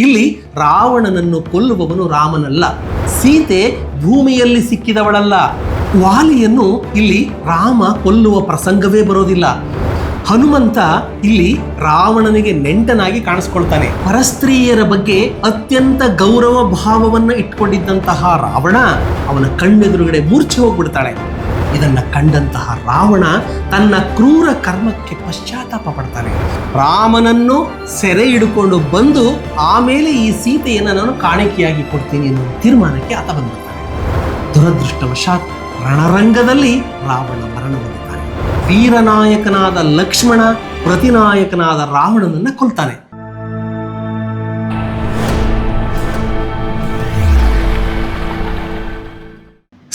ಇಲ್ಲಿ ರಾವಣನನ್ನು ಕೊಲ್ಲುವವನು ರಾಮನಲ್ಲ. ಸೀತೆ ಭೂಮಿಯಲ್ಲಿ ಸಿಕ್ಕಿದವಳಲ್ಲ. ವಾಲಿಯನ್ನು ಇಲ್ಲಿ ರಾಮ ಕೊಲ್ಲುವ ಪ್ರಸಂಗವೇ ಬರೋದಿಲ್ಲ. ಹನುಮಂತ ಇಲ್ಲಿ ರಾವಣನಿಗೆ ನೆಂಟನಾಗಿ ಕಾಣಿಸ್ಕೊಳ್ತಾನೆ. ಪರಸ್ತ್ರೀಯರ ಬಗ್ಗೆ ಅತ್ಯಂತ ಗೌರವ ಭಾವವನ್ನು ಇಟ್ಕೊಂಡಿದ್ದಂತಹ ರಾವಣ ಅವನ ಕಣ್ಣೆದುರುಗಡೆ ಮೂರ್ಛೆ ಹೋಗ್ಬಿಡ್ತಾಳೆ. ಇದನ್ನ ಕಂಡಂತಹ ರಾವಣ ತನ್ನ ಕ್ರೂರ ಕರ್ಮಕ್ಕೆ ಪಶ್ಚಾತ್ತಾಪ ಪಡ್ತಾನೆ. ರಾಮನನ್ನು ಸೆರೆ ಹಿಡ್ಕೊಂಡು ಬಂದು ಆಮೇಲೆ ಈ ಸೀತೆಯನ್ನು ನಾನು ಕಾಣಿಕೆಯಾಗಿ ಕೊಡ್ತೀನಿ ಎನ್ನುವ ತೀರ್ಮಾನಕ್ಕೆ ಆತ ಬಂದಿರ್ತಾನೆ ದುರದೃಷ್ಟವಶಾತ್ ರಣರಂಗದಲ್ಲಿ ರಾವಣ ಮರಣ ಹೊಂದುತ್ತಾನೆ ವೀರನಾಯಕನಾದ ಲಕ್ಷ್ಮಣ ಪ್ರತಿನಾಯಕನಾದ ರಾವಣನನ್ನು ಕೊಲ್ತಾನೆ.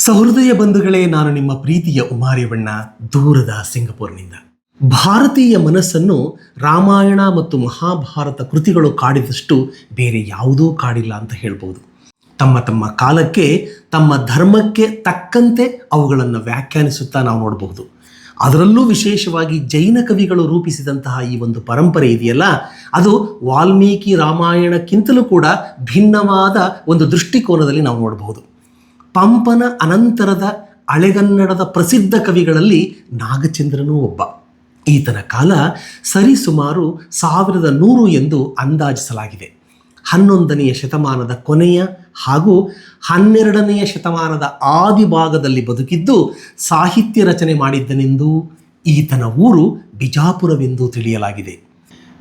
ಸಹೃದಯ ಬಂಧುಗಳೇ, ನಾನು ನಿಮ್ಮ ಪ್ರೀತಿಯ ಉಮಾರಿವಣ್ಣ ದೂರದ ಸಿಂಗಪುರ್ನಿಂದ. ಭಾರತೀಯ ಮನಸ್ಸನ್ನು ರಾಮಾಯಣ ಮತ್ತು ಮಹಾಭಾರತ ಕೃತಿಗಳು ಕಾಡಿದಷ್ಟು ಬೇರೆ ಯಾವುದೂ ಕಾಡಿಲ್ಲ ಅಂತ ಹೇಳ್ಬೋದು. ತಮ್ಮ ತಮ್ಮ ಕಾಲಕ್ಕೆ, ತಮ್ಮ ಧರ್ಮಕ್ಕೆ ತಕ್ಕಂತೆ ಅವುಗಳನ್ನು ವ್ಯಾಖ್ಯಾನಿಸುತ್ತಾ ನಾವು ನೋಡಬಹುದು ಅದರಲ್ಲೂ ವಿಶೇಷವಾಗಿ ಜೈನ ಕವಿಗಳು ರೂಪಿಸಿದಂತಹ ಈ ಒಂದು ಪರಂಪರೆ ಇದೆಯಲ್ಲ, ಅದು ವಾಲ್ಮೀಕಿ ರಾಮಾಯಣಕ್ಕಿಂತಲೂ ಕೂಡ ಭಿನ್ನವಾದ ಒಂದು ದೃಷ್ಟಿಕೋನದಲ್ಲಿ ನಾವು ನೋಡಬಹುದು ಪಂಪನ ಅನಂತರದ ಅಳೆಗನ್ನಡದ ಪ್ರಸಿದ್ಧ ಕವಿಗಳಲ್ಲಿ ನಾಗಚಂದ್ರನೂ ಒಬ್ಬ. ಈತನ ಕಾಲ ಸರಿಸುಮಾರು ಸಾವಿರದ ನೂರು ಎಂದು ಅಂದಾಜಿಸಲಾಗಿದೆ. ಹನ್ನೊಂದನೆಯ ಶತಮಾನದ ಕೊನೆಯ ಹಾಗೂ ಹನ್ನೆರಡನೆಯ ಶತಮಾನದ ಆದಿಭಾಗದಲ್ಲಿ ಬದುಕಿದ್ದು ಸಾಹಿತ್ಯ ರಚನೆ ಮಾಡಿದ್ದನೆಂದು ಈತನ ಊರು ಬಿಜಾಪುರವೆಂದು ತಿಳಿಯಲಾಗಿದೆ.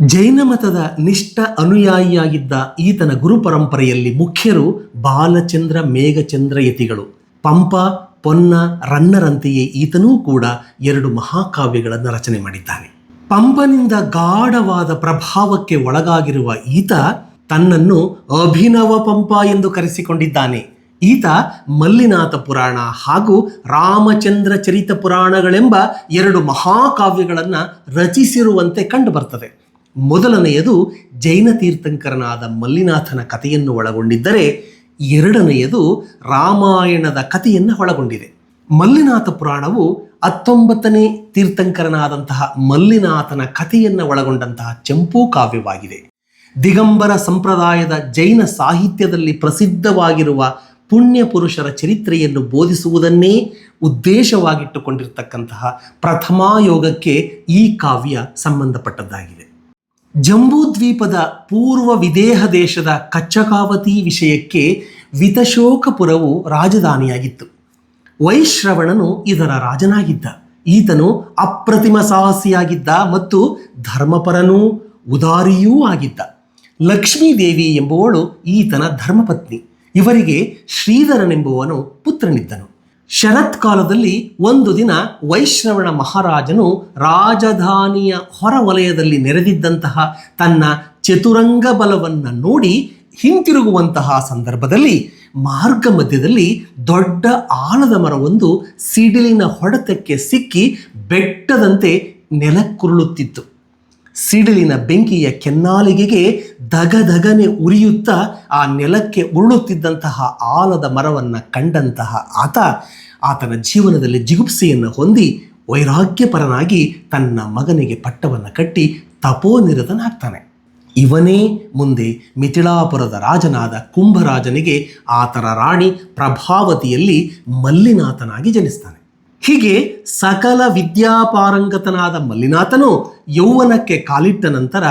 ಜೈನ ಮತದ ನಿಷ್ಠ ಅನುಯಾಯಿಯಾಗಿದ್ದ ಈತನ ಗುರು ಪರಂಪರೆಯಲ್ಲಿ ಮುಖ್ಯರು ಬಾಲಚಂದ್ರ ಮೇಘಚಂದ್ರ ಯತಿಗಳು ಪಂಪ, ಪೊನ್ನ, ರನ್ನರಂತೆಯೇ ಈತನೂ ಕೂಡ ಎರಡು ಮಹಾಕಾವ್ಯಗಳನ್ನು ರಚನೆ ಮಾಡಿದ್ದಾನೆ. ಪಂಪನಿಂದ ಗಾಢವಾದ ಪ್ರಭಾವಕ್ಕೆ ಒಳಗಾಗಿರುವ ಈತ ತನ್ನನ್ನು ಅಭಿನವ ಪಂಪ ಎಂದು ಕರೆಸಿಕೊಂಡಿದ್ದಾನೆ. ಈತ ಮಲ್ಲಿನಾಥ ಪುರಾಣ ಹಾಗೂ ರಾಮಚಂದ್ರ ಚರಿತ ಪುರಾಣಗಳೆಂಬ ಎರಡು ಮಹಾಕಾವ್ಯಗಳನ್ನು ರಚಿಸಿರುವಂತೆ ಕಂಡುಬರ್ತದೆ ಮೊದಲನೆಯದು ಜೈನ ತೀರ್ಥಂಕರನಾದ ಮಲ್ಲಿನಾಥನ ಕಥೆಯನ್ನು ಒಳಗೊಂಡಿದ್ದರೆ ಎರಡನೆಯದು ರಾಮಾಯಣದ ಕಥೆಯನ್ನು ಒಳಗೊಂಡಿದೆ. ಮಲ್ಲಿನಾಥ ಪುರಾಣವು ಹತ್ತೊಂಬತ್ತನೇ ತೀರ್ಥಂಕರನಾದಂತಹ ಮಲ್ಲಿನಾಥನ ಕಥೆಯನ್ನು ಒಳಗೊಂಡಂತಹ ಚಂಪೂ ಕಾವ್ಯವಾಗಿದೆ. ದಿಗಂಬರ ಸಂಪ್ರದಾಯದ ಜೈನ ಸಾಹಿತ್ಯದಲ್ಲಿ ಪ್ರಸಿದ್ಧವಾಗಿರುವ ಪುಣ್ಯ ಪುರುಷರ ಚರಿತ್ರೆಯನ್ನು ಬೋಧಿಸುವುದನ್ನೇ ಉದ್ದೇಶವಾಗಿಟ್ಟುಕೊಂಡಿರ್ತಕ್ಕಂತಹ ಪ್ರಥಮಾಯೋಗಕ್ಕೆ ಈ ಕಾವ್ಯ ಸಂಬಂಧಪಟ್ಟದ್ದಾಗಿದೆ. ಜಂಬೂದ್ವೀಪದ ಪೂರ್ವ ವಿದೇಹ ದೇಶದ ಕಚ್ಚಕಾವತಿ ವಿಷಯಕ್ಕೆ ವಿತಶೋಕಪುರವು ರಾಜಧಾನಿಯಾಗಿತ್ತು. ವೈಶ್ರವಣನು ಇದರ ರಾಜನಾಗಿದ್ದ. ಈತನು ಅಪ್ರತಿಮ ಸಾಹಸಿಯಾಗಿದ್ದ ಮತ್ತು ಧರ್ಮಪರನೂ ಉದಾರಿಯೂ ಆಗಿದ್ದ. ಲಕ್ಷ್ಮೀದೇವಿ ಎಂಬುವಳು ಈತನ ಧರ್ಮಪತ್ನಿ. ಇವರಿಗೆ ಶ್ರೀಧರನೆಂಬುವನು ಪುತ್ರನಿದ್ದನು. ಶರತ್ಕಾಲದಲ್ಲಿ ಒಂದು ದಿನ ವೈಶ್ರವಣ ಮಹಾರಾಜನು ರಾಜಧಾನಿಯ ಹೊರವಲಯದಲ್ಲಿ ನೆರೆದಿದ್ದಂತಹ ತನ್ನ ಚತುರಂಗ ಬಲವನ್ನು ನೋಡಿ ಹಿಂತಿರುಗುವಂತಹ ಸಂದರ್ಭದಲ್ಲಿ ಮಾರ್ಗ ಮಧ್ಯದಲ್ಲಿ ದೊಡ್ಡ ಆಲದ ಮರವೊಂದು ಸಿಡಿಲಿನ ಹೊಡೆತಕ್ಕೆ ಸಿಕ್ಕಿ ಬೆಟ್ಟದಂತೆ ನೆಲಕ್ಕುರುಳುತ್ತಿತ್ತು. ಸಿಡಿಲಿನ ಬೆಂಕಿಯ ಕೆನ್ನಾಲಿಗೆಗೆ ದಗದಗನೆ ಉರಿಯುತ್ತಾ ಆ ನೆಲಕ್ಕೆ ಉರುಳುತ್ತಿದ್ದಂತಹ ಆಲದ ಮರವನ್ನು ಕಂಡಂತಹ ಆತ ಆತನ ಜೀವನದಲ್ಲಿ ಜಿಗುಪ್ಸೆಯನ್ನು ಹೊಂದಿ ವೈರಾಗ್ಯಪರನಾಗಿ ತನ್ನ ಮಗನಿಗೆ ಪಟ್ಟವನ್ನು ಕಟ್ಟಿ ತಪೋನಿರತನಾಗ್ತಾನೆ. ಇವನೇ ಮುಂದೆ ಮಿಥಿಳಾಪುರದ ರಾಜನಾದ ಕುಂಭರಾಜನಿಗೆ ಆತನ ರಾಣಿ ಪ್ರಭಾವತಿಯಲ್ಲಿ ಮಲ್ಲಿನಾಥನಾಗಿ ಜನಿಸ್ತಾನೆ. ಹೀಗೆ ಸಕಲ ವಿದ್ಯಾಪಾರಂಗತನಾದ ಮಲ್ಲಿನಾಥನು ಯೌವನಕ್ಕೆ ಕಾಲಿಟ್ಟ ನಂತರ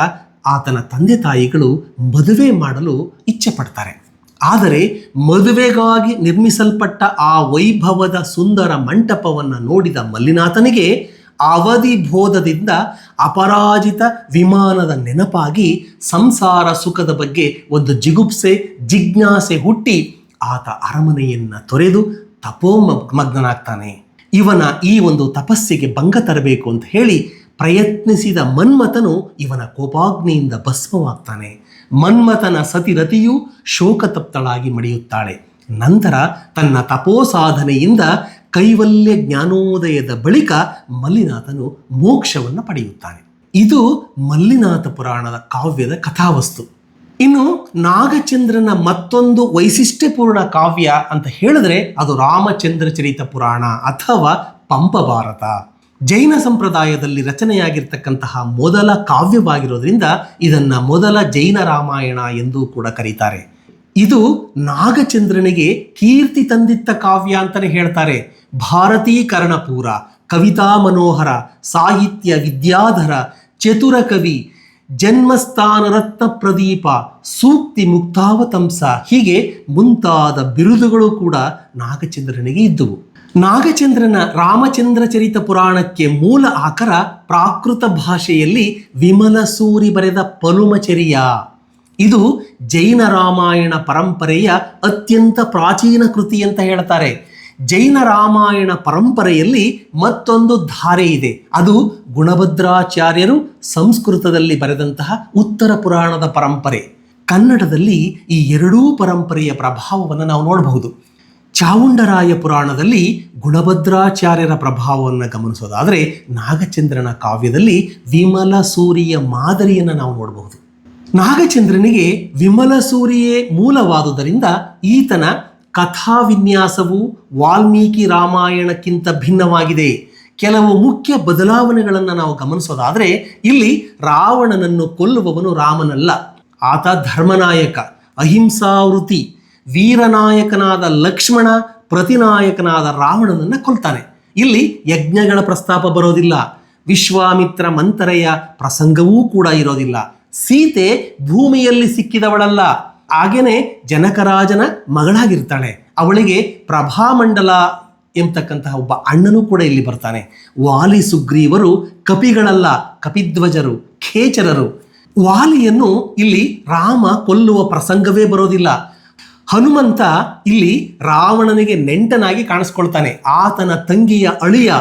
ಆತನ ತಂದೆ ತಾಯಿಗಳು ಮದುವೆ ಮಾಡಲು ಇಚ್ಛೆ ಪಡ್ತಾರೆ ಆದರೆ ಮದುವೆಗಾಗಿ ನಿರ್ಮಿಸಲ್ಪಟ್ಟ ಆ ವೈಭವದ ಸುಂದರ ಮಂಟಪವನ್ನು ನೋಡಿದ ಮಲ್ಲಿನಾಥನಿಗೆ ಅವಧಿ ಬೋಧದಿಂದ ಅಪರಾಜಿತ ವಿಮಾನದ ನೆನಪಾಗಿ ಸಂಸಾರ ಸುಖದ ಬಗ್ಗೆ ಒಂದು ಜಿಗುಪ್ಸೆ, ಜಿಜ್ಞಾಸೆ ಹುಟ್ಟಿ ಆತ ಅರಮನೆಯನ್ನು ತೊರೆದು ತಪೋಮಗ್ನನಾಗ್ತಾನೆ. ಇವನ ಈ ಒಂದು ತಪಸ್ಸಿಗೆ ಭಂಗ ತರಬೇಕು ಅಂತ ಹೇಳಿ ಪ್ರಯತ್ನಿಸಿದ ಮನ್ಮಥನು ಇವನ ಕೋಪಾಗ್ನಿಯಿಂದ ಭಸ್ಮವಾಗ್ತಾನೆ. ಮನ್ಮಥನ ಸತಿರತಿಯು ಶೋಕತಪ್ತಳಾಗಿ ಮಡಿಯುತ್ತಾಳೆ. ನಂತರ ತನ್ನ ತಪೋಸಾಧನೆಯಿಂದ ಕೈವಲ್ಯ ಜ್ಞಾನೋದಯದ ಬಳಿಕ ಮಲ್ಲಿನಾಥನು ಮೋಕ್ಷವನ್ನು ಪಡೆಯುತ್ತಾನೆ. ಇದು ಮಲ್ಲಿನಾಥ ಪುರಾಣದ ಕಾವ್ಯದ ಕಥಾವಸ್ತು. ಇನ್ನು ನಾಗಚಂದ್ರನ ಮತ್ತೊಂದು ವೈಶಿಷ್ಟ್ಯಪೂರ್ಣ ಕಾವ್ಯ ಅಂತ ಹೇಳಿದ್ರೆ ಅದು ರಾಮಚಂದ್ರ ಚರಿತ ಪುರಾಣ ಅಥವಾ ಪಂಪ ಭಾರತ ಜೈನ ಸಂಪ್ರದಾಯದಲ್ಲಿ ರಚನೆಯಾಗಿರ್ತಕ್ಕಂತಹ ಮೊದಲ ಕಾವ್ಯವಾಗಿರೋದ್ರಿಂದ ಇದನ್ನ ಮೊದಲ ಜೈನ ರಾಮಾಯಣ ಎಂದು ಕೂಡ ಕರೀತಾರೆ. ಇದು ನಾಗಚಂದ್ರನಿಗೆ ಕೀರ್ತಿ ತಂದಿತ್ತ ಕಾವ್ಯ ಅಂತಲೇ ಹೇಳ್ತಾರೆ. ಭಾರತೀಕರಣಪೂರ ಕವಿತಾ ಮನೋಹರ, ಸಾಹಿತ್ಯ ವಿದ್ಯಾಧರ, ಚತುರ ಕವಿ, ಜನ್ಮಸ್ಥಾನ ರತ್ನ ಪ್ರದೀಪ, ಸೂಕ್ತಿ ಮುಕ್ತಾವತಂಸ ಹೀಗೆ ಮುಂತಾದ ಬಿರುದುಗಳು ಕೂಡ ನಾಗಚಂದ್ರನಿಗೆ ಇದ್ದುವು. ನಾಗಚಂದ್ರನ ರಾಮಚಂದ್ರ ಚರಿತ ಪುರಾಣಕ್ಕೆ ಮೂಲ ಆಕರ ಪ್ರಾಕೃತ ಭಾಷೆಯಲ್ಲಿ ವಿಮಲ ಸೂರಿ ಬರೆದ ಪಲುಮಚರಿಯ. ಇದು ಜೈನ ರಾಮಾಯಣ ಪರಂಪರೆಯ ಅತ್ಯಂತ ಪ್ರಾಚೀನ ಕೃತಿ ಅಂತ ಹೇಳ್ತಾರೆ. ಜೈನ ರಾಮಾಯಣ ಪರಂಪರೆಯಲ್ಲಿ ಮತ್ತೊಂದು ಧಾರೆ ಇದೆ. ಅದು ಗುಣಭದ್ರಾಚಾರ್ಯರು ಸಂಸ್ಕೃತದಲ್ಲಿ ಬರೆದಂತಹ ಉತ್ತರ ಪುರಾಣದ ಪರಂಪರೆ. ಕನ್ನಡದಲ್ಲಿ ಈ ಎರಡೂ ಪರಂಪರೆಯ ಪ್ರಭಾವವನ್ನು ನಾವು ನೋಡಬಹುದು. ಚಾವುಂಡರಾಯ ಪುರಾಣದಲ್ಲಿ ಗುಣಭದ್ರಾಚಾರ್ಯರ ಪ್ರಭಾವವನ್ನು ಗಮನಿಸೋದಾದರೆ ನಾಗಚಂದ್ರನ ಕಾವ್ಯದಲ್ಲಿ ವಿಮಲ ಸೂರಿಯ ಮಾದರಿಯನ್ನು ನಾವು ನೋಡಬಹುದು. ನಾಗಚಂದ್ರನಿಗೆ ವಿಮಲ ಸೂರಿಯೇ ಮೂಲವಾದುದರಿಂದ ಈತನ ಕಥಾವಿನ್ಯಾಸವು ವಾಲ್ಮೀಕಿ ರಾಮಾಯಣಕ್ಕಿಂತ ಭಿನ್ನವಾಗಿದೆ. ಕೆಲವು ಮುಖ್ಯ ಬದಲಾವಣೆಗಳನ್ನು ನಾವು ಗಮನಿಸೋದಾದರೆ ಇಲ್ಲಿ ರಾವಣನನ್ನು ಕೊಲ್ಲುವವನು ರಾಮನಲ್ಲ. ಆತ ಧರ್ಮನಾಯಕ, ಅಹಿಂಸಾವೃತಿ ವೀರನಾಯಕನಾದ ಲಕ್ಷ್ಮಣ ಪ್ರತಿನಾಯಕನಾದ ರಾವಣನನ್ನು ಕೊಲ್ತಾನೆ ಇಲ್ಲಿ ಯಜ್ಞಗಳ ಪ್ರಸ್ತಾಪ ಬರೋದಿಲ್ಲ. ವಿಶ್ವಾಮಿತ್ರ ಮಂತರೆಯ ಪ್ರಸಂಗವೂ ಕೂಡ ಇರೋದಿಲ್ಲ. ಸೀತೆ ಭೂಮಿಯಲ್ಲಿ ಸಿಕ್ಕಿದವಳಲ್ಲ. ಹಾಗೇನೆ ಜನಕರಾಜನ ಮಗಳಾಗಿರ್ತಾಳೆ. ಅವಳಿಗೆ ಪ್ರಭಾಮಂಡಲ ಎಂಬತಕ್ಕಂತಹ ಒಬ್ಬ ಅಣ್ಣನೂ ಕೂಡ ಇಲ್ಲಿ ಬರ್ತಾನೆ. ವಾಲಿ ಸುಗ್ರೀವರು ಕಪಿಗಳಲ್ಲ, ಕಪಿಧ್ವಜರು, ಖೇಚರರು. ವಾಲಿಯನ್ನು ಇಲ್ಲಿ ರಾಮ ಕೊಲ್ಲುವ ಪ್ರಸಂಗವೇ ಬರೋದಿಲ್ಲ. ಹನುಮಂತ ಇಲ್ಲಿ ರಾವಣನಿಗೆ ನೆಂಟನಾಗಿ ಕಾಣಿಸ್ಕೊಳ್ತಾನೆ. ಆತನ ತಂಗಿಯ ಅಳಿಯ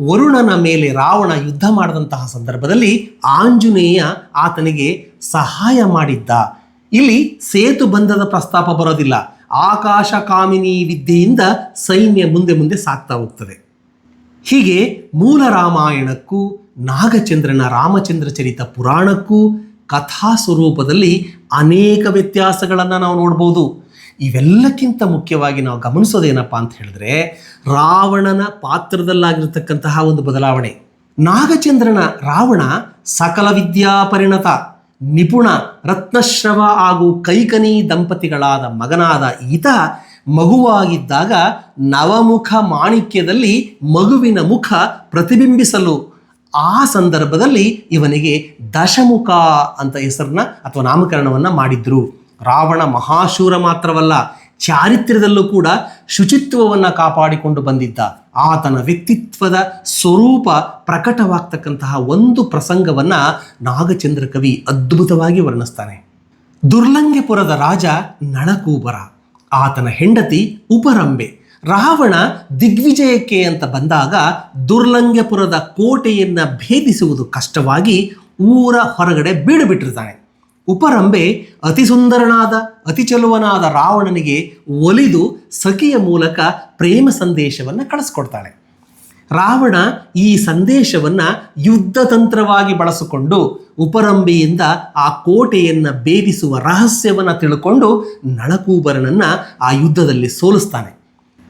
ವರುಣನ ಮೇಲೆ ರಾವಣ ಯುದ್ಧ ಮಾಡಿದಂತಹ ಸಂದರ್ಭದಲ್ಲಿ ಆಂಜನೇಯ ಆತನಿಗೆ ಸಹಾಯ ಮಾಡಿದ್ದ. ಇಲ್ಲಿ ಸೇತು ಬಂಧದ ಪ್ರಸ್ತಾಪ ಬರೋದಿಲ್ಲ. ಆಕಾಶ ಕಾಮಿನಿ ವಿದ್ಯೆಯಿಂದ ಸೈನ್ಯ ಮುಂದೆ ಮುಂದೆ ಸಾಗ್ತಾ ಹೋಗ್ತದೆ. ಹೀಗೆ ಮೂಲ ರಾಮಾಯಣಕ್ಕೂ, ನಾಗಚಂದ್ರನ ರಾಮಚಂದ್ರ ಚರಿತ ಪುರಾಣಕ್ಕೂ ಕಥಾ ಸ್ವರೂಪದಲ್ಲಿ ಅನೇಕ ವ್ಯತ್ಯಾಸಗಳನ್ನು ನಾವು ನೋಡ್ಬೋದು. ಇವೆಲ್ಲಕ್ಕಿಂತ ಮುಖ್ಯವಾಗಿ ನಾವು ಗಮನಿಸೋದೇನಪ್ಪ ಅಂತ ಹೇಳಿದ್ರೆ ರಾವಣನ ಪಾತ್ರದಲ್ಲಾಗಿರ್ತಕ್ಕಂತಹ ಒಂದು ಬದಲಾವಣೆ. ನಾಗಚಂದ್ರನ ರಾವಣ ಸಕಲ ವಿದ್ಯಾ ಪರಿಣತ, ನಿಪುಣ, ರತ್ನಶ್ರವ ಹಾಗೂ ಕೈಕನಿ ದಂಪತಿಗಳಾದ ಮಗನಾದ ಈತ ಮಗುವಾಗಿದ್ದಾಗ ನವಮುಖ ಮಾಣಿಕ್ಯದಲ್ಲಿ ಮಗುವಿನ ಮುಖ ಪ್ರತಿಬಿಂಬಿಸಲು ಆ ಸಂದರ್ಭದಲ್ಲಿ ಇವನಿಗೆ ದಶಮುಖ ಅಂತ ಹೆಸರನ್ನ ಅಥವಾ ನಾಮಕರಣವನ್ನ ಮಾಡಿದ್ರು. ರಾವಣ ಮಹಾಶೂರ ಮಾತ್ರವಲ್ಲ, ಚಾರಿತ್ರ್ಯದಲ್ಲೂ ಕೂಡ ಶುಚಿತ್ವವನ್ನು ಕಾಪಾಡಿಕೊಂಡು ಬಂದಿದ್ದ ಆತನ ವ್ಯಕ್ತಿತ್ವದ ಸ್ವರೂಪ ಪ್ರಕಟವಾಗ್ತಕ್ಕಂತಹ ಒಂದು ಪ್ರಸಂಗವನ್ನು ನಾಗಚಂದ್ರ ಕವಿ ಅದ್ಭುತವಾಗಿ ವರ್ಣಿಸ್ತಾನೆ. ದುರ್ಲಂಗ್ಯಪುರದ ರಾಜ ನಳಕೂಬರ, ಆತನ ಹೆಂಡತಿ ಉಪರಂಬೆ. ರಾವಣ ದಿಗ್ವಿಜಯಕ್ಕೆ ಅಂತ ಬಂದಾಗ ದುರ್ಲಂಗ್ಯಪುರದ ಕೋಟೆಯನ್ನು ಭೇದಿಸುವುದು ಕಷ್ಟವಾಗಿ ಊರ ಹೊರಗಡೆ ಬೀಡು ಬಿಟ್ಟಿರ್ತಾನೆ ಉಪರಂಬೆ ಅತಿ ಸುಂದರನಾದ ಅತಿ ಚಲುವನಾದ ರಾವಣನಿಗೆ ಒಲಿದು ಸಖಿಯ ಮೂಲಕ ಪ್ರೇಮ ಸಂದೇಶವನ್ನು ಕಳಿಸ್ಕೊಡ್ತಾಳೆ. ರಾವಣ ಈ ಸಂದೇಶವನ್ನ ಯುದ್ಧ ತಂತ್ರವಾಗಿ ಬಳಸಿಕೊಂಡು ಉಪರಂಬೆಯಿಂದ ಆ ಕೋಟೆಯನ್ನ ಭೇದಿಸುವ ರಹಸ್ಯವನ್ನ ತಿಳ್ಕೊಂಡು ನಳಕೂಬರನನ್ನ ಆ ಯುದ್ಧದಲ್ಲಿ ಸೋಲಿಸ್ತಾನೆ.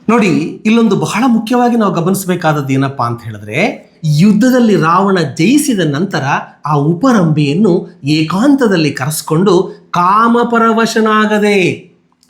ನೋಡಿ, ಇಲ್ಲೊಂದು ಬಹಳ ಮುಖ್ಯವಾಗಿ ನಾವು ಗಮನಿಸಬೇಕಾದದ್ದು ಏನಪ್ಪಾ ಅಂತ ಹೇಳಿದ್ರೆ ಯುದ್ಧದಲ್ಲಿ ರಾವಣ ಜಯಿಸಿದ ನಂತರ ಆ ಉಪರಂಬೆಯನ್ನು ಏಕಾಂತದಲ್ಲಿ ಕರೆಸ್ಕೊಂಡು ಕಾಮಪರವಶನಾಗದೆ.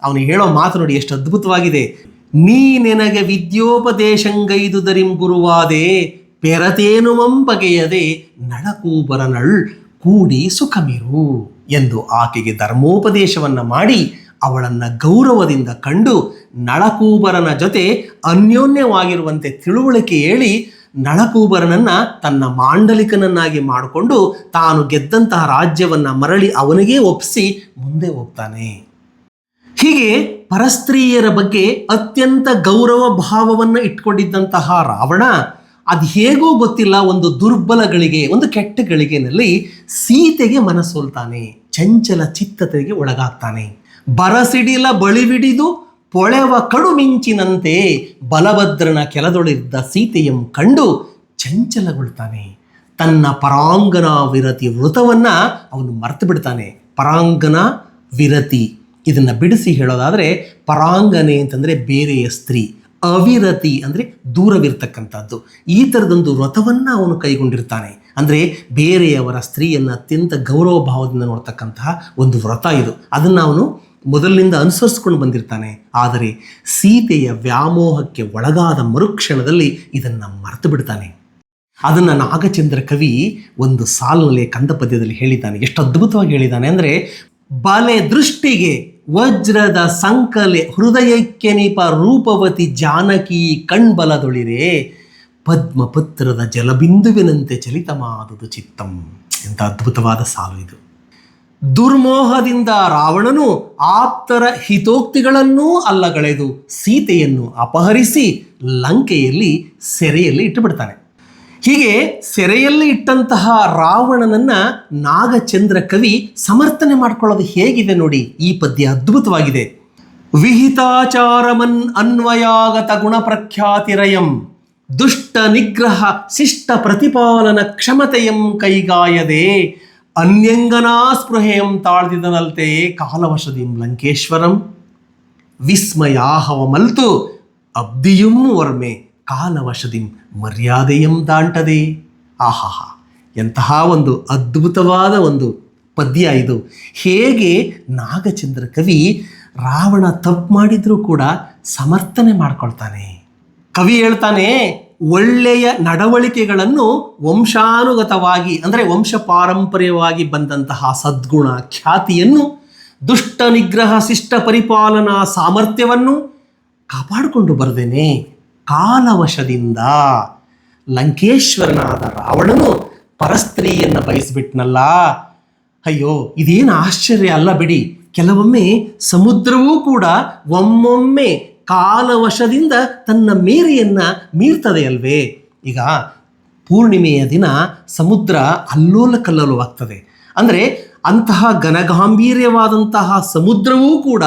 ಅವನು ಹೇಳೋ ಮಾತು ನೋಡಿ ಎಷ್ಟು ಅದ್ಭುತವಾಗಿದೆ. ನೀ ನೆನಗೆ ವಿದ್ಯೋಪದೇಶಂಗೈದುದರಿಂ ಗುರುವಾದೆ, ಪೆರತೇನು ಮಂಬಗೆಯದೆ ನಳಕೂಬರನಳ್ ಕೂಡಿ ಸುಖಮಿರು ಎಂದು ಆಕೆಗೆ ಧರ್ಮೋಪದೇಶವನ್ನು ಮಾಡಿ ಅವಳನ್ನ ಗೌರವದಿಂದ ಕಂಡು ನಳಕೂಬರನ ಜೊತೆ ಅನ್ಯೋನ್ಯವಾಗಿರುವಂತೆ ತಿಳುವಳಿಕೆ ಹೇಳಿ ನಳಕೂಬರನನ್ನ ತನ್ನ ಮಾಂಡಲಿಕನನ್ನಾಗಿ ಮಾಡಿಕೊಂಡು ತಾನು ಗೆದ್ದಂತಹ ರಾಜ್ಯವನ್ನ ಮರಳಿ ಅವನಿಗೇ ಒಪ್ಪಿಸಿ ಮುಂದೆ ಹೋಗ್ತಾನೆ. ಹೀಗೆ ಪರಸ್ತ್ರೀಯರ ಬಗ್ಗೆ ಅತ್ಯಂತ ಗೌರವ ಭಾವವನ್ನು ಇಟ್ಕೊಂಡಿದ್ದಂತಹ ರಾವಣ ಅದು ಹೇಗೋ ಗೊತ್ತಿಲ್ಲ ಒಂದು ದುರ್ಬಲಗಳಿಗೆ, ಒಂದು ಕೆಟ್ಟ ಗಳಿಗೆನಲ್ಲಿ ಸೀತೆಗೆ ಮನಸೋಲ್ತಾನೆ, ಚಂಚಲ ಚಿತ್ತತೆಗೆ ಒಳಗಾಗ್ತಾನೆ. ಬರಸಿಡಿಲ ಬಳಿವಿಡಿದು ಪೊಳೆವ ಕಡುಮಿಂಚಿನಂತೆ ಬಲಭದ್ರನ ಕೆಲದೊಳಿದ್ದ ಸೀತೆಯಂ ಕಂಡು ಚಂಚಲಗೊಳ್ತಾನೆ. ತನ್ನ ಪರಾಂಗನ ವಿರತಿ ವೃತವನ್ನು ಅವನು ಮರೆತು ಬಿಡ್ತಾನೆ. ಪರಾಂಗನ ವಿರತಿ. ಇದನ್ನು ಬಿಡಿಸಿ ಹೇಳೋದಾದರೆ ಪರಾಂಗನೆ ಅಂತಂದರೆ ಬೇರೆಯ ಸ್ತ್ರೀ. ಅವಿರತಿ ಅಂದರೆ ದೂರವಿರ್ತಕ್ಕಂಥದ್ದು. ಈ ಥರದೊಂದು ವ್ರತವನ್ನು ಅವನು ಕೈಗೊಂಡಿರ್ತಾನೆ. ಅಂದರೆ ಬೇರೆಯವರ ಸ್ತ್ರೀಯನ್ನು ಅತ್ಯಂತ ಗೌರವ ಭಾವದಿಂದ ನೋಡ್ತಕ್ಕಂತಹ ಒಂದು ವ್ರತ ಇದು. ಅದನ್ನು ಅವನು ಮೊದಲಿನಿಂದ ಅನುಸರಿಸ್ಕೊಂಡು ಬಂದಿರ್ತಾನೆ. ಆದರೆ ಸೀತೆಯ ವ್ಯಾಮೋಹಕ್ಕೆ ಒಳಗಾದ ಮರುಕ್ಷಣದಲ್ಲಿ ಇದನ್ನು ಮರೆತು ಬಿಡ್ತಾನೆ. ಅದನ್ನು ನಾಗಚಂದ್ರ ಕವಿ ಒಂದು ಸಾಲಿನಲ್ಲಿ ಕಂದ ಪದ್ಯದಲ್ಲಿ ಹೇಳಿದ್ದಾನೆ. ಎಷ್ಟು ಅದ್ಭುತವಾಗಿ ಹೇಳಿದ್ದಾನೆ ಅಂದರೆ, ಬಲೆ ದೃಷ್ಟಿಗೆ ವಜ್ರದ ಸಂಕಲೆ ಹೃದಯಕ್ಕೆ ನೀಪ ರೂಪವತಿ ಜಾನಕಿ ಕಣ್ಬಲದೊಳಿರೆ, ಪದ್ಮಪತ್ರದ ಜಲಬಿಂದುವಿನಂತೆ ಚಲಿತಮಾದುದು ಚಿತ್ತಂ. ಎಂಥ ಅದ್ಭುತವಾದ ಸಾಲು ಇದು. ದುರ್ಮೋಹದಿಂದ ರಾವಣನು ಆಪ್ತರ ಹಿತೋಕ್ತಿಗಳನ್ನೂ ಅಲ್ಲಗಳೆದು ಸೀತೆಯನ್ನು ಅಪಹರಿಸಿ ಲಂಕೆಯಲ್ಲಿ ಸೆರೆಯಲ್ಲಿ ಇಟ್ಟುಬಿಡ್ತಾನೆ. ಹೀಗೆ ಸೆರೆಯಲ್ಲಿ ಇಟ್ಟಂತಹ ರಾವಣನನ್ನ ನಾಗಚಂದ್ರ ಕವಿ ಸಮರ್ಥನೆ ಮಾಡ್ಕೊಳ್ಳೋದು ಹೇಗಿದೆ ನೋಡಿ, ಈ ಪದ್ಯ ಅದ್ಭುತವಾಗಿದೆ. ವಿಹಿತಾಚಾರಮನ್ ಅನ್ವಯಾಗತ ಗುಣಪ್ರಖ್ಯಾತಿರಯಂ, ದುಷ್ಟ ನಿಗ್ರಹ ಶಿಷ್ಟ ಪ್ರತಿಪಾಲನ ಕ್ಷಮತೆಯಂ ಕೈಗಾಯದೆ ಅನ್ಯಂಗನಾ ಸ್ಪೃಹೆಯಂ ತಾಳ್ದಿದನಲ್ತೆಯೇ ಕಾಲವಶದಿಂ ಲಂಕೇಶ್ವರಂ ವಿಸ್ಮಯಾಹವ ಮಲ್ತು ಅಬ್ದಿಯುಂ ವರ್ಮೆ ಕಾಲವಶದಿಂ ಮರ್ಯಾದೆಯಂ ದಾಂಟದೆ. ಆಹಾಹಾ, ಎಂತಹ ಒಂದು ಅದ್ಭುತವಾದ ಒಂದು ಪದ್ಯ ಇದು. ಹೇಗೆ ನಾಗಚಂದ್ರ ಕವಿ ರಾವಣ ತಪ್ಪು ಮಾಡಿದರೂ ಕೂಡ ಸಮರ್ಥನೆ ಮಾಡ್ಕೊಳ್ತಾನೆ. ಕವಿ ಹೇಳ್ತಾನೆ ಒಳ್ಳೆಯ ನಡವಳಿಕೆಗಳನ್ನು ವಂಶಾನುಗತವಾಗಿ, ಅಂದರೆ ವಂಶ ಪಾರಂಪರ್ಯವಾಗಿ ಬಂದಂತಹ ಸದ್ಗುಣ ಖ್ಯಾತಿಯನ್ನು, ದುಷ್ಟ ನಿಗ್ರಹ ಶಿಷ್ಟ ಪರಿಪಾಲನಾ ಸಾಮರ್ಥ್ಯವನ್ನು ಕಾಪಾಡಿಕೊಂಡು ಬರದೇನೆ. ಕಾಲವಶದಿಂದ ಲಂಕೇಶ್ವರನಾದ ರಾವಣನು ಪರಸ್ತ್ರೀಯನ್ನು ಬಯಸಿಬಿಟ್ನಲ್ಲ. ಅಯ್ಯೋ, ಇದೇನು ಆಶ್ಚರ್ಯ ಅಲ್ಲ ಬಿಡಿ. ಕೆಲವೊಮ್ಮೆ ಸಮುದ್ರವೂ ಕೂಡ ಒಮ್ಮೊಮ್ಮೆ ಕಾಲವಶದಿಂದ ತನ್ನ ಮೇರೆಯನ್ನು ಮೀರ್ತದೆ ಅಲ್ವೇ ಈಗ ಪೂರ್ಣಿಮೆಯ ದಿನ ಸಮುದ್ರ ಅಲ್ಲೋಲ ಕಲ್ಲೋಲವಾಗ್ತದೆ ಅಂದರೆ ಅಂತಹ ಘನಗಾಂಭೀರ್ಯವಾದಂತಹ ಸಮುದ್ರವೂ ಕೂಡ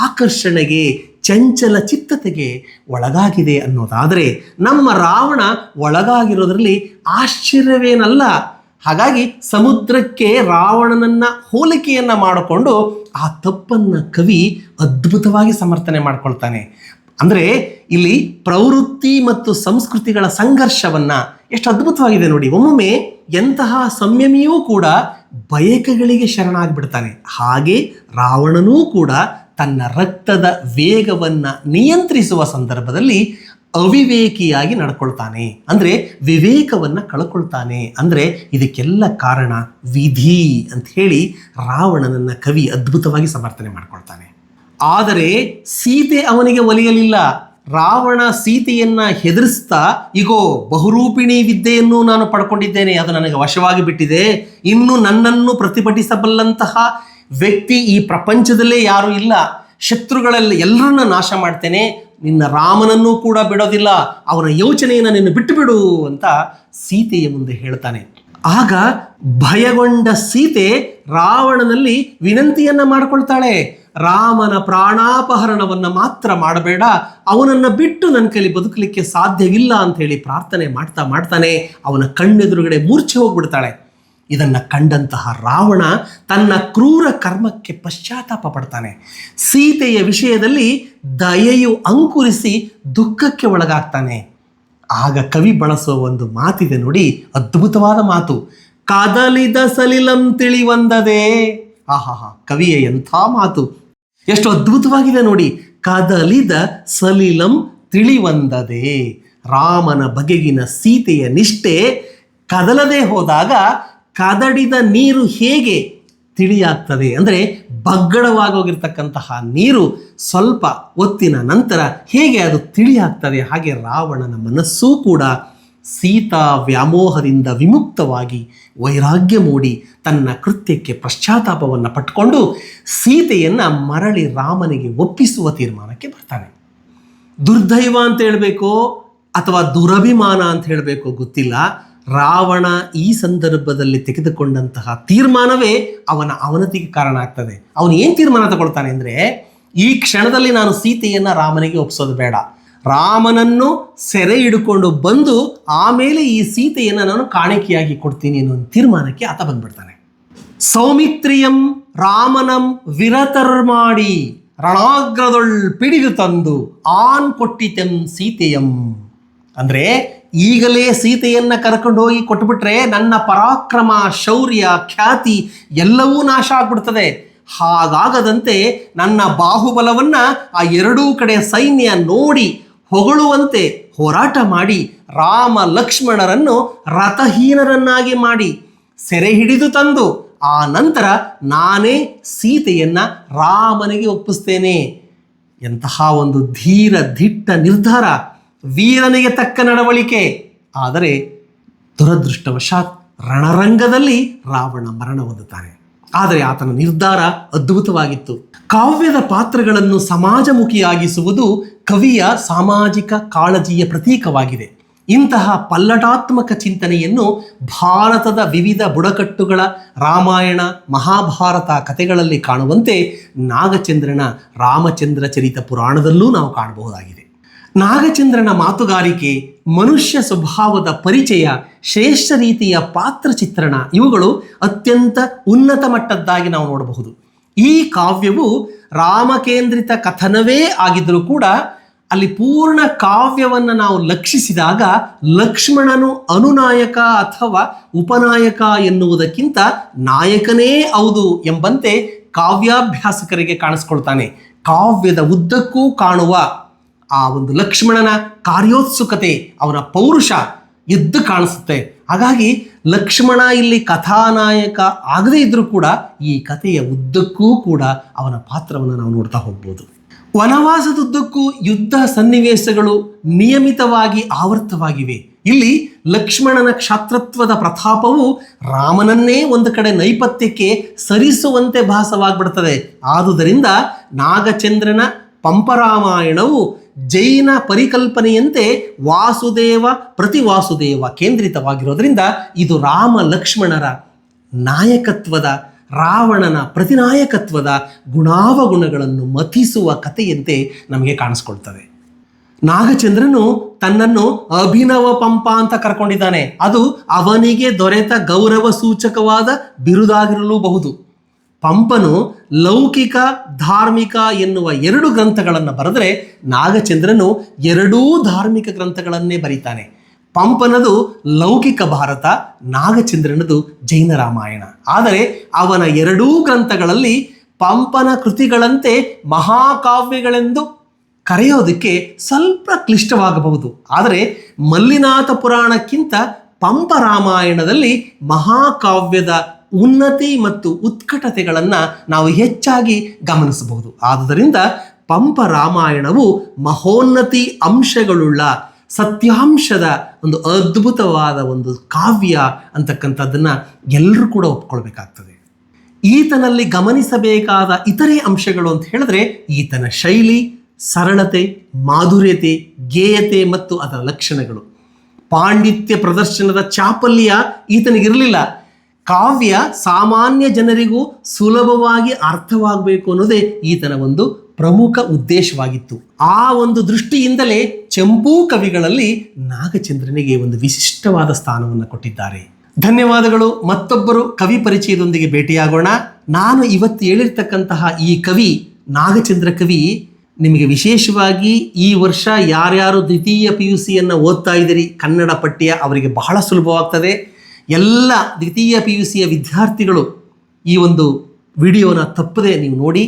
ಆಕರ್ಷಣೆಗೆ, ಚಂಚಲ ಚಿತ್ತತೆಗೆ ಒಳಗಾಗಿದೆ ಅನ್ನೋದಾದರೆ ನಮ್ಮ ರಾವಣ ಒಳಗಾಗಿರೋದರಲ್ಲಿ ಆಶ್ಚರ್ಯವೇನಲ್ಲ. ಹಾಗಾಗಿ ಸಮುದ್ರಕ್ಕೆ ರಾವಣನನ್ನ ಹೋಲಿಕೆಯನ್ನ ಮಾಡಿಕೊಂಡು ಆ ತಪ್ಪನ್ನ ಕವಿ ಅದ್ಭುತವಾಗಿ ಸಮರ್ಥನೆ ಮಾಡ್ಕೊಳ್ತಾನೆ. ಅಂದರೆ ಇಲ್ಲಿ ಪ್ರವೃತ್ತಿ ಮತ್ತು ಸಂಸ್ಕೃತಿಗಳ ಸಂಘರ್ಷವನ್ನ ಎಷ್ಟು ಅದ್ಭುತವಾಗಿದೆ ನೋಡಿ. ಒಮ್ಮೊಮ್ಮೆ ಎಂತಹ ಸಂಯಮಿಯೂ ಕೂಡ ಬಯಕೆಗಳಿಗೆ ಶರಣಾಗ್ಬಿಡ್ತಾನೆ. ಹಾಗೆ ರಾವಣನೂ ಕೂಡ ತನ್ನ ರಕ್ತದ ವೇಗವನ್ನ ನಿಯಂತ್ರಿಸುವ ಸಂದರ್ಭದಲ್ಲಿ ಅವಿವೇಕಿಯಾಗಿ ನಡ್ಕೊಳ್ತಾನೆ. ಅಂದರೆ ವಿವೇಕವನ್ನು ಕಳ್ಕೊಳ್ತಾನೆ. ಅಂದರೆ ಇದಕ್ಕೆಲ್ಲ ಕಾರಣ ವಿಧಿ ಅಂತ ಹೇಳಿ ರಾವಣನನ್ನ ಕವಿ ಅದ್ಭುತವಾಗಿ ಸಮರ್ಥನೆ ಮಾಡ್ಕೊಳ್ತಾನೆ. ಆದರೆ ಸೀತೆ ಅವನಿಗೆ ಒಲಿಯಲಿಲ್ಲ. ರಾವಣ ಸೀತೆಯನ್ನ ಹೆದರಿಸ್ತಾ, ಇಗೋ, ಬಹುರೂಪಿಣಿ ವಿದ್ಯೆಯನ್ನು ನಾನು ಪಡ್ಕೊಂಡಿದ್ದೇನೆ. ಅದು ನನಗೆ ವಶವಾಗಿ ಬಿಟ್ಟಿದೆ. ಇನ್ನು ನನ್ನನ್ನು ಪ್ರತಿಭಟಿಸಬಲ್ಲಂತಹ ವ್ಯಕ್ತಿ ಈ ಪ್ರಪಂಚದಲ್ಲೇ ಯಾರೂ ಇಲ್ಲ. ಶತ್ರುಗಳಲ್ಲಿ ಎಲ್ಲರನ್ನ ನಾಶ ಮಾಡ್ತೇನೆ. ನಿನ್ನ ರಾಮನನ್ನೂ ಕೂಡ ಬಿಡೋದಿಲ್ಲ. ಅವರ ಯೋಚನೆಯನ್ನು ನಿನ್ನ ಬಿಟ್ಟು ಬಿಡು ಅಂತ ಸೀತೆಯ ಮುಂದೆ ಹೇಳ್ತಾನೆ. ಆಗ ಭಯಗೊಂಡ ಸೀತೆ ರಾವಣನಲ್ಲಿ ವಿನಂತಿಯನ್ನ ಮಾಡ್ಕೊಳ್ತಾಳೆ. ರಾಮನ ಪ್ರಾಣಾಪಹರಣವನ್ನ ಮಾತ್ರ ಮಾಡಬೇಡ. ಅವನನ್ನ ಬಿಟ್ಟು ನನ್ನ ಕೈಲಿ ಬದುಕಲಿಕ್ಕೆ ಸಾಧ್ಯವಿಲ್ಲ ಅಂತ ಹೇಳಿ ಪ್ರಾರ್ಥನೆ ಮಾಡ್ತಾ ಮಾಡ್ತಾನೆ. ಅವನ ಕಣ್ಣೆದುರುಗಡೆ ಮೂರ್ಛೆ ಹೋಗ್ಬಿಡ್ತಾಳೆ. ಇದನ್ನ ಕಂಡಂತಹ ರಾವಣ ತನ್ನ ಕ್ರೂರ ಕರ್ಮಕ್ಕೆ ಪಶ್ಚಾತ್ತಾಪ ಪಡ್ತಾನೆ. ಸೀತೆಯ ವಿಷಯದಲ್ಲಿ ದಯೆಯು ಅಂಕುರಿಸಿ ದುಃಖಕ್ಕೆ ಒಳಗಾಗ್ತಾನೆ. ಆಗ ಕವಿ ಬಳಸುವ ಒಂದು ಮಾತಿದೆ ನೋಡಿ, ಅದ್ಭುತವಾದ ಮಾತು. ಕದಲಿದ ಸಲಿಲಂ ತಿಳಿವಂದದೆ ಆಹಾಹಾ, ಕವಿಯ ಎಂಥ ಮಾತು. ಎಷ್ಟು ಅದ್ಭುತವಾಗಿದೆ ನೋಡಿ, ಕದಲಿದ ಸಲಿಲಂ ತಿಳಿವಂದದೆ ರಾಮನ ಬಗೆಗಿನ ಸೀತೆಯ ನಿಷ್ಠೆ ಕದಲದೆ ಹೋದಾಗ ಕದಡಿದ ನೀರು ಹೇಗೆ ತಿಳಿಯಾಗ್ತದೆ? ಅಂದರೆ ಬಗ್ಗಡವಾಗೋಗಿರ್ತಕ್ಕಂತಹ ನೀರು ಸ್ವಲ್ಪ ಒತ್ತಿನ ನಂತರ ಹೇಗೆ ಅದು ತಿಳಿಯಾಗ್ತದೆ? ಹಾಗೆ ರಾವಣನ ಮನಸ್ಸೂ ಕೂಡ ಸೀತಾ ವ್ಯಾಮೋಹದಿಂದ ವಿಮುಕ್ತವಾಗಿ ವೈರಾಗ್ಯ ಮೂಡಿ ತನ್ನ ಕೃತ್ಯಕ್ಕೆ ಪಶ್ಚಾತ್ತಾಪವನ್ನು ಪಟ್ಕೊಂಡು ಸೀತೆಯನ್ನು ಮರಳಿ ರಾಮನಿಗೆ ಒಪ್ಪಿಸುವ ತೀರ್ಮಾನಕ್ಕೆ ಬರ್ತಾನೆ. ದುರ್ದೈವ ಅಂತ ಹೇಳಬೇಕೋ ಅಥವಾ ದುರಭಿಮಾನ ಅಂತ ಹೇಳಬೇಕೋ ಗೊತ್ತಿಲ್ಲ. ರಾವಣ ಈ ಸಂದರ್ಭದಲ್ಲಿ ತೆಗೆದುಕೊಂಡಂತಹ ತೀರ್ಮಾನವೇ ಅವನ ಅವನತಿಗೆ ಕಾರಣ ಆಗ್ತದೆ. ಅವನು ಏನು ತೀರ್ಮಾನ ತಗೊಳ್ತಾನೆ ಅಂದರೆ, ಈ ಕ್ಷಣದಲ್ಲಿ ನಾನು ಸೀತೆಯನ್ನು ರಾಮನಿಗೆ ಒಪ್ಸೋದು ಬೇಡ. ರಾಮನನ್ನು ಸೆರೆ ಹಿಡ್ಕೊಂಡು ಬಂದು ಆಮೇಲೆ ಈ ಸೀತೆಯನ್ನು ನಾನು ಕಾಣಿಕೆಯಾಗಿ ಕೊಡ್ತೀನಿ ಅನ್ನೋ ತೀರ್ಮಾನಕ್ಕೆ ಆತ ಬಂದ್ಬಿಡ್ತಾನೆ. ಸೌಮಿತ್ರಿಯಂ ರಾಮನಂ ವಿರತರ್ ಮಾಡಿ ರಣಾಗ್ರದೊಳ್ ಪಿಡಿದು ತಂದು ಆನ್ ಕೊಟ್ಟಿತೆಂ ಸೀತೆಯಂ. ಅಂದ್ರೆ ಈಗಲೇ ಸೀತೆಯನ್ನು ಕರ್ಕೊಂಡು ಹೋಗಿ ಕೊಟ್ಬಿಟ್ರೆ ನನ್ನ ಪರಾಕ್ರಮ, ಶೌರ್ಯ, ಖ್ಯಾತಿ ಎಲ್ಲವೂ ನಾಶ ಆಗ್ಬಿಡ್ತದೆ. ಹಾಗಾಗದಂತೆ ನನ್ನ ಬಾಹುಬಲವನ್ನ ಆ ಎರಡೂ ಕಡೆ ಸೈನ್ಯ ನೋಡಿ ಹೊಗಳುವಂತೆ ಹೋರಾಟ ಮಾಡಿ ರಾಮ ಲಕ್ಷ್ಮಣರನ್ನು ರಥಹೀನರನ್ನಾಗಿ ಮಾಡಿ ಸೆರೆ ಹಿಡಿದು ತಂದು ಆ ನಂತರ ನಾನೇ ಸೀತೆಯನ್ನು ರಾಮನಿಗೆ ಒಪ್ಪಿಸ್ತೇನೆ. ಎಂತಹ ಒಂದು ಧೀರ ದಿಟ್ಟ ನಿರ್ಧಾರ. ವೀರನಿಗೆ ತಕ್ಕ ನಡವಳಿಕೆ. ಆದರೆ ದುರದೃಷ್ಟವಶಾತ್ ರಣರಂಗದಲ್ಲಿ ರಾವಣ ಮರಣ ಹೊಂದುತ್ತಾನೆ ಆದರೆ ಆತನ ನಿರ್ಧಾರ ಅದ್ಭುತವಾಗಿತ್ತು. ಕಾವ್ಯದ ಪಾತ್ರಗಳನ್ನು ಸಮಾಜಮುಖಿಯಾಗಿಸುವುದು ಕವಿಯ ಸಾಮಾಜಿಕ ಕಾಳಜಿಯ ಪ್ರತೀಕವಾಗಿದೆ. ಇಂತಹ ಪಲ್ಲಟಾತ್ಮಕ ಚಿಂತನೆಯನ್ನು ಭಾರತದ ವಿವಿಧ ಬುಡಕಟ್ಟುಗಳ ರಾಮಾಯಣ, ಮಹಾಭಾರತ ಕಥೆಗಳಲ್ಲಿ ಕಾಣುವಂತೆ ನಾಗಚಂದ್ರನ ರಾಮಚಂದ್ರ ಚರಿತ ಪುರಾಣದಲ್ಲೂ ನಾವು ಕಾಣಬಹುದಾಗಿದೆ. ನಾಗಚಂದ್ರನ ಮಾತುಗಾರಿಕೆ, ಮನುಷ್ಯ ಸ್ವಭಾವದ ಪರಿಚಯ, ಶ್ರೇಷ್ಠ ರೀತಿಯ ಪಾತ್ರ ಚಿತ್ರಣ ಇವುಗಳು ಅತ್ಯಂತ ಉನ್ನತ ಮಟ್ಟದ್ದಾಗಿ ನಾವು ನೋಡಬಹುದು. ಈ ಕಾವ್ಯವು ರಾಮಕೇಂದ್ರಿತ ಕಥನವೇ ಆಗಿದ್ದರೂ ಕೂಡ ಅಲ್ಲಿ ಪೂರ್ಣ ಕಾವ್ಯವನ್ನು ನಾವು ಲಕ್ಷಿಸಿದಾಗ ಲಕ್ಷ್ಮಣನು ಅನುನಾಯಕ ಅಥವಾ ಉಪನಾಯಕ ಎನ್ನುವುದಕ್ಕಿಂತ ನಾಯಕನೇ ಹೌದು ಎಂಬಂತೆ ಕಾವ್ಯಾಭ್ಯಾಸಕರಿಗೆ ಕಾಣಿಸ್ಕೊಳ್ತಾನೆ. ಕಾವ್ಯದ ಉದ್ದಕ್ಕೂ ಕಾಣುವ ಆ ಒಂದು ಲಕ್ಷ್ಮಣನ ಕಾರ್ಯೋತ್ಸುಕತೆ ಅವರ ಪೌರುಷ ಎದ್ದು ಕಾಣಿಸುತ್ತೆ. ಹಾಗಾಗಿ ಲಕ್ಷ್ಮಣ ಇಲ್ಲಿ ಕಥಾನಾಯಕ ಆಗದೇ ಇದ್ದರೂ ಕೂಡ ಈ ಕಥೆಯ ಉದ್ದಕ್ಕೂ ಕೂಡ ಅವನ ಪಾತ್ರವನ್ನು ನಾವು ನೋಡ್ತಾ ಹೋಗ್ಬೋದು. ವನವಾಸದುದ್ದಕ್ಕೂ ಯುದ್ಧ ಸನ್ನಿವೇಶಗಳು ನಿಯಮಿತವಾಗಿ ಆವರ್ತವಾಗಿವೆ ಇಲ್ಲಿ ಲಕ್ಷ್ಮಣನ ಕ್ಷಾತ್ರತ್ವದ ಪ್ರತಾಪವು ರಾಮನನ್ನೇ ಒಂದು ಕಡೆ ನೈಪಥ್ಯಕ್ಕೆ ಸರಿಸುವಂತೆ ಭಾಸವಾಗ್ಬಿಡ್ತದೆ. ಆದುದರಿಂದ ನಾಗಚಂದ್ರನ ಪಂಪರಾಮಾಯಣವು ಜೈನ ಪರಿಕಲ್ಪನೆಯಂತೆ ವಾಸುದೇವ ಪ್ರತಿ ವಾಸುದೇವ ಕೇಂದ್ರಿತವಾಗಿರೋದ್ರಿಂದ ಇದು ರಾಮ ಲಕ್ಷ್ಮಣರ ನಾಯಕತ್ವದ, ರಾವಣನ ಪ್ರತಿನಾಯಕತ್ವದ ಗುಣಾವಗುಣಗಳನ್ನು ಮತಿಸುವ ಕಥೆಯಂತೆ ನಮಗೆ ಕಾಣಿಸ್ಕೊಳ್ತದೆ. ನಾಗಚಂದ್ರನು ತನ್ನನ್ನು ಅಭಿನವ ಪಂಪ ಅಂತ ಕರ್ಕೊಂಡಿದ್ದಾನೆ. ಅದು ಅವನಿಗೆ ದೊರೆತ ಗೌರವ ಸೂಚಕವಾದ ಬಿರುದಾಗಿರಲೂಬಹುದು. ಪಂಪನು ಲೌಕಿಕ, ಧಾರ್ಮಿಕ ಎನ್ನುವ ಎರಡು ಗ್ರಂಥಗಳನ್ನು ಬರೆದರೆ ನಾಗಚಂದ್ರನು ಎರಡೂ ಧಾರ್ಮಿಕ ಗ್ರಂಥಗಳನ್ನೇ ಬರೀತಾನೆ. ಪಂಪನದು ಲೌಕಿಕ ಭಾರತ, ನಾಗಚಂದ್ರನದು ಜೈನ ರಾಮಾಯಣ. ಆದರೆ ಅವನ ಎರಡೂ ಗ್ರಂಥಗಳಲ್ಲಿ ಪಂಪನ ಕೃತಿಗಳಂತೆ ಮಹಾಕಾವ್ಯಗಳೆಂದು ಕರೆಯೋದಕ್ಕೆ ಸ್ವಲ್ಪ ಕ್ಲಿಷ್ಟವಾಗಬಹುದು. ಆದರೆ ಮಲ್ಲಿನಾಥ ಪುರಾಣಕ್ಕಿಂತ ಪಂಪ ರಾಮಾಯಣದಲ್ಲಿ ಮಹಾಕಾವ್ಯದ ಉನ್ನತಿ ಮತ್ತು ಉತ್ಕಟತೆಗಳನ್ನು ನಾವು ಹೆಚ್ಚಾಗಿ ಗಮನಿಸಬಹುದು. ಆದುದರಿಂದ ಪಂಪ ರಾಮಾಯಣವು ಮಹೋನ್ನತಿ ಅಂಶಗಳುಳ್ಳ ಸತ್ಯಾಂಶದ ಒಂದು ಅದ್ಭುತವಾದ ಒಂದು ಕಾವ್ಯ ಅಂತಕ್ಕಂಥದ್ದನ್ನು ಎಲ್ಲರೂ ಕೂಡ ಒಪ್ಕೊಳ್ಬೇಕಾಗ್ತದೆ. ಈತನಲ್ಲಿ ಗಮನಿಸಬೇಕಾದ ಇತರೆ ಅಂಶಗಳು ಅಂತ ಹೇಳಿದ್ರೆ ಈತನ ಶೈಲಿ, ಸರಳತೆ, ಮಾಧುರ್ಯತೆ, ಗೇಯತೆ ಮತ್ತು ಅದರ ಲಕ್ಷಣಗಳು. ಪಾಂಡಿತ್ಯ ಪ್ರದರ್ಶನದ ಚಾಪಲ್ಯ ಈತನಿಗಿರಲಿಲ್ಲ. ಕಾವ್ಯ ಸಾಮಾನ್ಯ ಜನರಿಗೂ ಸುಲಭವಾಗಿ ಅರ್ಥವಾಗಬೇಕು ಅನ್ನೋದೇ ಈತನ ಒಂದು ಪ್ರಮುಖ ಉದ್ದೇಶವಾಗಿತ್ತು. ಆ ಒಂದು ದೃಷ್ಟಿಯಿಂದಲೇ ಚಂಪೂ ಕವಿಗಳಲ್ಲಿ ನಾಗಚಂದ್ರನಿಗೆ ಒಂದು ವಿಶಿಷ್ಟವಾದ ಸ್ಥಾನವನ್ನು ಕೊಟ್ಟಿದ್ದಾರೆ. ಧನ್ಯವಾದಗಳು, ಮತ್ತೊಬ್ಬರು ಕವಿ ಪರಿಚಯದೊಂದಿಗೆ ಭೇಟಿಯಾಗೋಣ. ನಾನು ಇವತ್ತು ಹೇಳಿರ್ತಕ್ಕಂತಹ ಈ ಕವಿ, ನಾಗಚಂದ್ರ ಕವಿ, ನಿಮಗೆ ವಿಶೇಷವಾಗಿ ಈ ವರ್ಷ ಯಾರ್ಯಾರು ದ್ವಿತೀಯ ಪಿ ಯು ಸಿಯನ್ನು ಓದ್ತಾ ಇದ್ದೀರಿ ಕನ್ನಡ ಪಠ್ಯ ಅವರಿಗೆ ಬಹಳ ಸುಲಭವಾಗ್ತದೆ. ಎಲ್ಲ ದ್ವಿತೀಯ ಪಿ ಯು ಸಿಯ ವಿದ್ಯಾರ್ಥಿಗಳು ಈ ಒಂದು ವಿಡಿಯೋನ ತಪ್ಪದೆ ನೀವು ನೋಡಿ.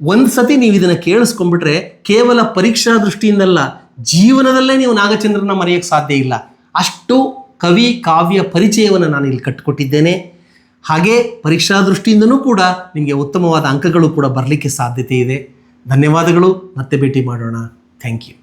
ಒಂದು ಸತಿ ನೀವು ಇದನ್ನು ಕೇಳಿಸ್ಕೊಂಡ್ಬಿಟ್ರೆ ಕೇವಲ ಪರೀಕ್ಷಾ ದೃಷ್ಟಿಯಿಂದಲ್ಲ, ಜೀವನದಲ್ಲೇ ನೀವು ನಾಗಚಂದ್ರನ ಮರೆಯೋಕ್ಕೆ ಸಾಧ್ಯ ಇಲ್ಲ. ಅಷ್ಟು ಕವಿ, ಕಾವ್ಯ ಪರಿಚಯವನ್ನು ನಾನು ಇಲ್ಲಿ ಕಟ್ಟಿಕೊಟ್ಟಿದ್ದೇನೆ ಹಾಗೆ ಪರೀಕ್ಷಾ ದೃಷ್ಟಿಯಿಂದನೂ ಕೂಡ ನಿಮಗೆ ಉತ್ತಮವಾದ ಅಂಕಗಳು ಕೂಡ ಬರಲಿಕ್ಕೆ ಸಾಧ್ಯತೆ ಇದೆ. ಧನ್ಯವಾದಗಳು. ಮತ್ತೆ ಭೇಟಿ ಮಾಡೋಣ. Thank you